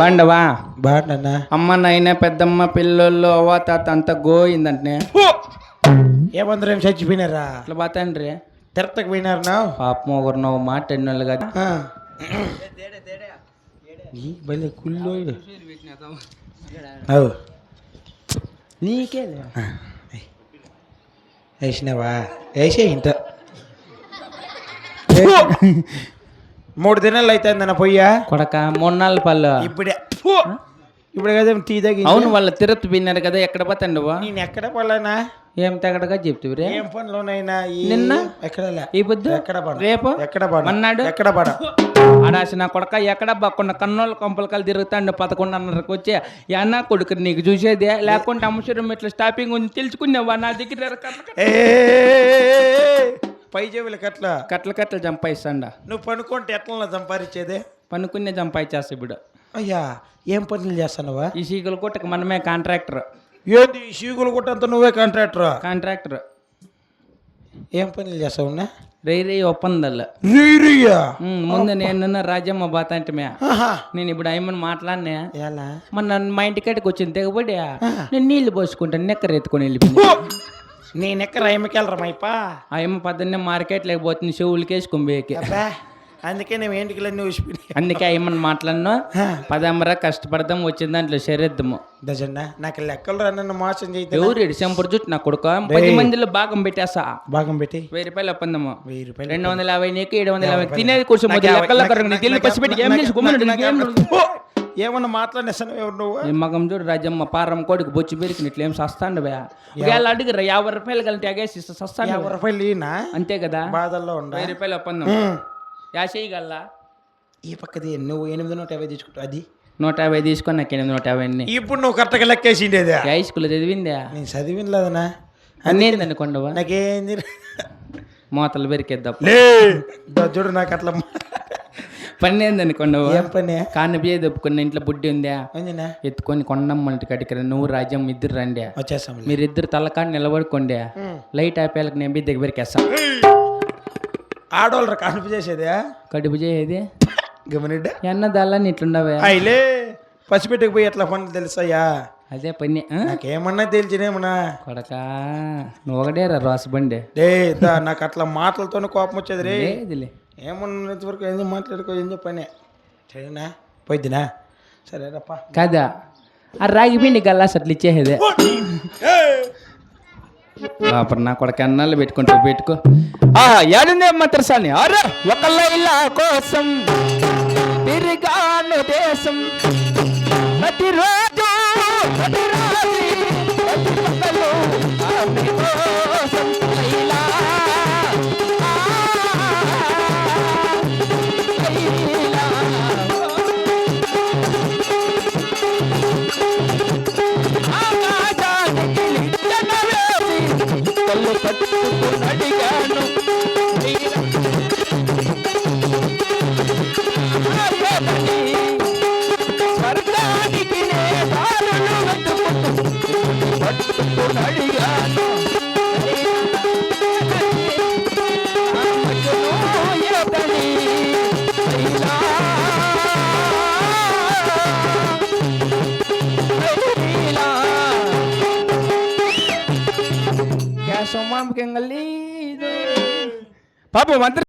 బండవా? బాగున్నా అమ్మ నాయన పెద్దమ్మ పిల్లోళ్ళు అవ్వ తాత అంతా గోయిందంటే ఏమందరూ ఏం చచ్చిపోయినారా? అట్లా బాతండ్రి తిరుపతికి పోయినారు నా? పాపం ఒకరు నువ్వు మాట ఎన్నోళ్ళు కదా భలే కుళ్ళు అవు. నీకే వేసినావా? వేసే ఇంత. మూడు దినాలు అవుతుందన్న పొయ్యా? కొడక మూడు నాలుగు పళ్ళు. ఇప్పుడే! ఇప్పుడు కదా టీ తగ్గి అవును వాళ్ళ తిరుపతి పోయినారు కదా ఎక్కడ పోతాండి నేను ఎక్కడ పడలేనా ఏం తగడగా చెప్తివి రే? ఏం పనులోనైనా నిన్న? ఎక్కడ. ఈ పొద్దు? ఎక్కడ పడ? రేపు? ఎక్కడ పడ? మన్నాడు? ఎక్కడ పడ? ఆడాసి నా కొడక ఎక్కడ బక్కున్న కన్నోళ్ళ కొంపలకాలు తిరుగుతాండు పదకొండున్నరకు వచ్చి అన్న కొడుకు నీకు చూసేదే? లేకుంటే అమ్మశరం ఇట్లా స్టాపింగ్ ఉంది తెలుసుకున్నావా? నా దగ్గర పై చెవులకి అట్లా కట్ల కట్టలు చంపాయిస్తాండ నువ్వు పనుకుంటే ఎట్లా సంపాదించేదే పనుకునే చంపాయిచేస్తా ఇప్పుడు అయ్యా ఏం పనులు చేస్తానవా? ఈ సీకుల కొట్టకు మనమే కాంట్రాక్టర్. ఏంది ఈ షీగులు కొట్టంత నువ్వే కాంట్రాక్టర్? కాంట్రాక్టర్. ఏం పనులు చేస్తావున్నా రై రై ఒప్పందాలు. రీరియా ముందు నేను రాజమ్మ బాత అంటే నేను ఇప్పుడు అయ్యమని మాట్లాడినా? మొన్న మా ఇంటికాడికి వచ్చింది తెగబడి నేను నీళ్ళు పోసుకుంటాను నెక్కర ఎత్తుకొని వెళ్ళిపోయింది నేను ఎక్కడ రైమకెళ్ళరా మైపా? ఆ అమ్మ పద్దన్నే మార్కెట్ లేకపోతుంది చెవులకి వేసుకొని పోయేకి అబ్బా అందుకే నేను ఏంటికి ఊసిపోయినాయి అందుకే అయ్యమని మాట్లాడినా పదమ్మరా కష్టపడదాం వచ్చిన దాంట్లో శరీరము దజన్న నాకు లెక్కలు రా నన్ను మోసం చేయితే ఎవరు చెంపరు చుట్టూ నా కొడుకు? పది మందిలో భాగం పెట్టేసా? భాగం పెట్టి. వెయ్యి రూపాయలు ఒప్పందము. వెయ్యి రూపాయలు రెండు వందల యాభై నీకు ఏడు వందల యాభై తినేది కరెక్ట్. నీకు వెళ్ళి పసిపెట్టి ఏం చేసి! ఏమన్నా మాట్లాడేస్తాను ఎవరు నువ్వు? మగం చూడు రాజమ్మ పారం కోడికి బొచ్చి పెరిగి ఇట్లా ఏం సస్తాండు బే ఒకవేళ అడుగురా యాభై రూపాయలు కలిసి అగేసి సస్తాండు యాభై రూపాయలు ఈనా అంతే కదా? బాధల్లో ఉండ? వెయ్యి రూపాయలు ఒప్పందం. యా చేయగలరా? ఈ పక్కది నువ్వు ఎనిమిది నూట యాభై తీసుకుంటావు అది? నూట యాభై తీసుకొని నాకు ఎనిమిది నూట యాభై అన్ని. ఇప్పుడు నువ్వు కరెక్ట్గా లెక్కేసిండేది? Yeah school చదివిందా? నేను చదివినలేదనా అన్నేంది అనుకోండవా నాకేంది మోతలు పెరికేద్దాం. చూడు నాకు అట్లా పన్నేంది అనుకోండవా ఏం పని కాను బియ్య దొప్పుకున్న ఇంట్లో బుడ్డి ఉందా? ఏందినా? ఎత్తుకొని కొండమ్మ ఇంటికి అడిగిన నువ్వు రాజ్యం ఇద్దరు రండి. వచ్చేస్తాం. మీరిద్దరు తలకాడు నిలబడుకోండి. లైట్ ఆపేళ్ళకి నేను దగ్గరికి వేస్తా ఆడవాళ్ళు కనుపు చేసేదే? కడుపు చేయేది గమనిడ్డ ఎన్న దాల్లని ఇట్లుండవే? అయిలే పసిపెట్టుకు పోయి ఎట్లా పనులు తెలుసాయా అదే పని? నాకేమన్నా తెలిసినేమన్నా కొడకా నువ్వు ఒకటేరా రాసబండి. డే నాకు అట్లా మాటలతోనే కోపం వచ్చేది రే. లేదులే ఏమన్నా ఇంతవరకు ఏం మాట్లాడుకో ఏం చెప్పనే సరేనా? పోయిద్దినా? సరేనప్పా కాదా? ఆ రాగి పిండి గల్లాస్ అట్లా ఇచ్చేసేదే. లోపల నా కొడక అన్నాళ్ళు పెట్టుకుంటూ పెట్టుకో. ఆ ఏడుందే మత్రసాని? అరే ఒకళ్ళ ఇలా కోసం తిరిగాను దేశం. ప్రతిరోజు పాపం మంత్రి